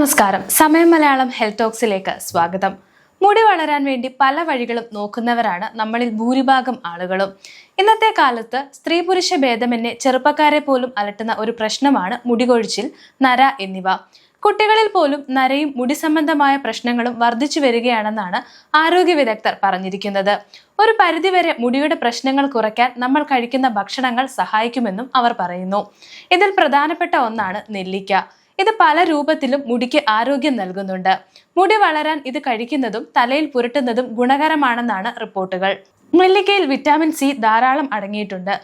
നമസ്കാരം. സമയം മലയാളം ഹെൽത്ത് ടോക്സിലേക്ക് സ്വാഗതം. മുടി വളരാൻ വേണ്ടി പല വഴികളും നോക്കുന്നവരാണ് നമ്മളിൽ ഭൂരിഭാഗം ആളുകളും. ഇന്നത്തെ കാലത്ത് സ്ത്രീ പുരുഷ ഭേദമെന്നെ ചെറുപ്പക്കാരെ പോലും അലട്ടുന്ന ഒരു പ്രശ്നമാണ് മുടികൊഴിച്ചിൽ നര എന്നിവ. കുട്ടികളിൽ പോലും നരയും മുടി സംബന്ധമായ പ്രശ്നങ്ങളും വർദ്ധിച്ചു വരികയാണെന്നാണ് ആരോഗ്യ വിദഗ്ധർ പറഞ്ഞിരിക്കുന്നത്. ഒരു പരിധിവരെ മുടിയുടെ പ്രശ്നങ്ങൾ കുറയ്ക്കാൻ നമ്മൾ കഴിക്കുന്ന ഭക്ഷണങ്ങൾ സഹായിക്കുമെന്നും അവർ പറയുന്നു. ഇതിൽ പ്രധാനപ്പെട്ട ഒന്നാണ് നെല്ലിക്ക. ഇത് പല രൂപത്തിലും മുടിക്ക് ആരോഗ്യം നൽകുന്നുണ്ട്. മുടി വളരാൻ ഇത് കഴിക്കുന്നതും തലയിൽ പുരട്ടുന്നതും ഗുണകരമാണെന്നാണ് റിപ്പോർട്ടുകൾ. നെല്ലിക്കയിൽ വിറ്റാമിൻ സി ധാരാളം അടങ്ങിയിട്ടുണ്ട്.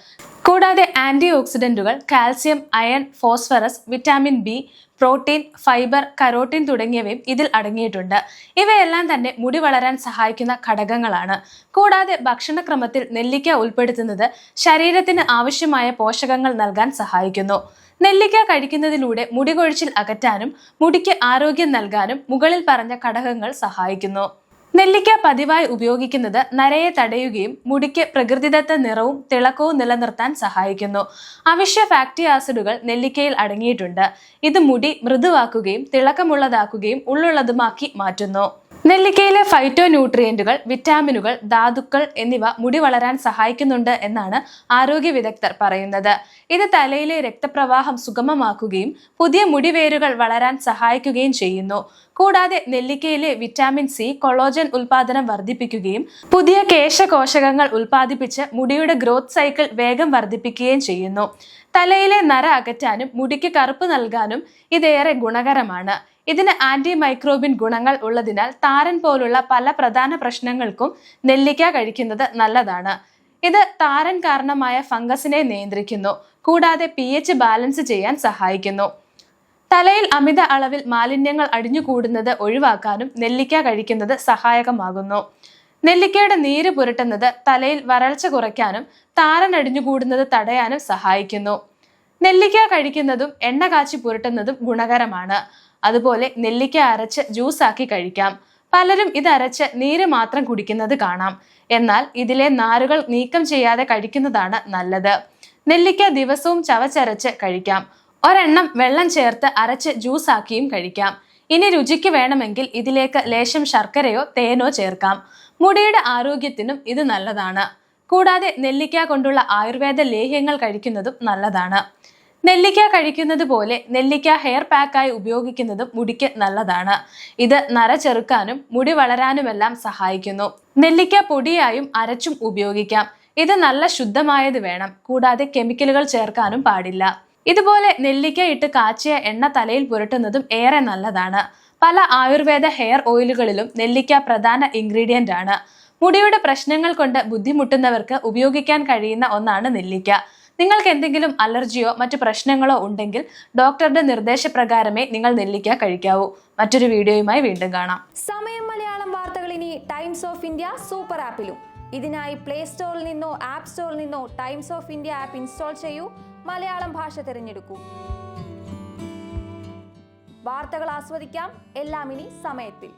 കൂടാതെ anti ഓക്സിഡന്റുകൾ calcium iron phosphorus vitamin B protein fibre carotene തുടങ്ങിയവയും ഇതിൽ അടങ്ങിയിട്ടുണ്ട്. ഇവയെല്ലാം തന്നെ മുടി വളരാൻ സഹായിക്കുന്ന ഘടകങ്ങളാണ്. കൂടാതെ ഭക്ഷണക്രമത്തിൽ നെല്ലിക്ക ഉൾപ്പെടുത്തുന്നത് ശരീരത്തിന് ആവശ്യമായ പോഷകങ്ങൾ നൽകാൻ സഹായിക്കുന്നു. നെല്ലിക്ക കഴിക്കുന്നതിലൂടെ മുടി കൊഴിച്ചിൽ അകറ്റാനും മുടിക്ക് ആരോഗ്യം നൽകാനും മുകളിൽ പറഞ്ഞ ഘടകങ്ങൾ സഹായിക്കുന്നു. നെല്ലിക്ക പതിവായി ഉപയോഗിക്കുന്നത് നരയെ തടയുകയും മുടിക്ക് പ്രകൃതിദത്ത നിറവും തിളക്കവും നിലനിർത്താൻ സഹായിക്കുന്നു. അവശ്യ ഫാക്ടി ആസിഡുകൾ നെല്ലിക്കയിൽ അടങ്ങിയിട്ടുണ്ട്. ഇത് മുടി മൃദുവാക്കുകയും തിളക്കമുള്ളതാക്കുകയും ഉള്ളുള്ളതുമാക്കി മാറ്റുന്നു. നെല്ലിക്കയിലെ ഫൈറ്റോ ന്യൂട്രിയന്റുകൾ വിറ്റാമിനുകൾ ധാതുക്കൾ എന്നിവ മുടി വളരാൻ സഹായിക്കുന്നുണ്ട് എന്നാണ് ആരോഗ്യ വിദഗ്ധർ പറയുന്നത്. ഇത് തലയിലെ രക്തപ്രവാഹം സുഗമമാക്കുകയും പുതിയ മുടിവേരുകൾ വളരാൻ സഹായിക്കുകയും ചെയ്യുന്നു. കൂടാതെ നെല്ലിക്കയിലെ വിറ്റാമിൻ സി കൊളോജൻ ഉൽപാദനം വർദ്ധിപ്പിക്കുകയും പുതിയ കേശകോശകങ്ങൾ ഉൽപ്പാദിപ്പിച്ച് മുടിയുടെ ഗ്രോത്ത് സൈക്കിൾ വേഗം വർദ്ധിപ്പിക്കുകയും ചെയ്യുന്നു. തലയിലെ നര അകറ്റാനും മുടിക്ക് കറുപ്പ് നൽകാനും ഇതേറെ ഗുണകരമാണ്. ഇതിന് ആന്റി മൈക്രോബിൻ ഗുണങ്ങൾ ഉള്ളതിനാൽ താരൻ പോലുള്ള പല പ്രധാന പ്രശ്നങ്ങൾക്കും നെല്ലിക്ക കഴിക്കുന്നത് നല്ലതാണ്. ഇത് താരൻ കാരണമായ ഫംഗസിനെ നിയന്ത്രിക്കുന്നു. കൂടാതെ പി എച്ച് ബാലൻസ് ചെയ്യാൻ സഹായിക്കുന്നു. തലയിൽ അമിത അളവിൽ മാലിന്യങ്ങൾ അടിഞ്ഞുകൂടുന്നത് ഒഴിവാക്കാനും നെല്ലിക്ക കഴിക്കുന്നത് സഹായകമാകുന്നു. നെല്ലിക്കയുടെ നീര് പുരട്ടുന്നത് തലയിൽ വരൾച്ച കുറയ്ക്കാനും താരൻ അടിഞ്ഞുകൂടുന്നത് തടയാനും സഹായിക്കുന്നു. നെല്ലിക്ക കഴിക്കുന്നതും എണ്ണ കാച്ചി പുരട്ടുന്നതും ഗുണകരമാണ്. അതുപോലെ നെല്ലിക്ക അരച്ച് ജ്യൂസാക്കി കഴിക്കാം. പലരും ഇത് അരച്ച് നീര് മാത്രം കുടിക്കുന്നത് കാണാം. എന്നാൽ ഇതിലെ നാരുകൾ നീക്കം ചെയ്യാതെ കഴിക്കുന്നതാണ് നല്ലത്. നെല്ലിക്ക ദിവസവും ചവച്ചരച്ച് കഴിക്കാം. ഒരെണ്ണം വെള്ളം ചേർത്ത് അരച്ച് ജ്യൂസാക്കിയും കഴിക്കാം. ഇനി രുചിക്ക് വേണമെങ്കിൽ ഇതിലേക്ക് ലേശം ശർക്കരയോ തേനോ ചേർക്കാം. മുടിയുടെ ആരോഗ്യത്തിനും ഇത് നല്ലതാണ്. കൂടാതെ നെല്ലിക്ക കൊണ്ടുള്ള ആയുർവേദ ലേഹ്യങ്ങൾ കഴിക്കുന്നതും നല്ലതാണ്. നെല്ലിക്ക കഴിക്കുന്നത് പോലെ നെല്ലിക്ക ഹെയർ പാക്കായി ഉപയോഗിക്കുന്നതും മുടിക്ക് നല്ലതാണ്. ഇത് നര ചെറുക്കാനും മുടി വളരാനുമെല്ലാം സഹായിക്കുന്നു. നെല്ലിക്ക പൊടിയായും അരച്ചും ഉപയോഗിക്കാം. ഇത് നല്ല ശുദ്ധമായത് വേണം. കൂടാതെ കെമിക്കലുകൾ ചേർക്കാനും പാടില്ല. ഇതുപോലെ നെല്ലിക്ക ഇട്ട് കാച്ചിയ എണ്ണ തലയിൽ പുരട്ടുന്നതും ഏറെ നല്ലതാണ്. പല ആയുർവേദ ഹെയർ ഓയിലുകളിലും നെല്ലിക്ക പ്രധാന ഇൻഗ്രീഡിയന്റ് ആണ്. മുടിയുടെ പ്രശ്നങ്ങൾ കൊണ്ട് ബുദ്ധിമുട്ടുന്നവർക്ക് ഉപയോഗിക്കാൻ കഴിയുന്ന ഒന്നാണ് നെല്ലിക്ക. നിങ്ങൾക്ക് എന്തെങ്കിലും അലർജിയോ മറ്റു പ്രശ്നങ്ങളോ ഉണ്ടെങ്കിൽ ഡോക്ടറുടെ നിർദ്ദേശപ്രകാരമേ നിങ്ങൾ നെല്ലിക്ക കഴിക്കാവൂ. മറ്റൊരു വീഡിയോയുമായി വീണ്ടും കാണാം. സമയം മലയാളം വാർത്തകൾ ഇനി ടൈംസ് ഓഫ് ഇന്ത്യ സൂപ്പർ ആപ്പിലും. ഇതിനായി പ്ലേ സ്റ്റോറിൽ നിന്നോ ആപ്പ് സ്റ്റോറിൽ നിന്നോ Times of India app install ചെയ്യൂ. മലയാളം ഭാഷ തിരഞ്ഞെടുക്കൂ. വാർത്തകൾ ആസ്വദിക്കാം. എല്ലാം ഇനി സമയത്തിൽ.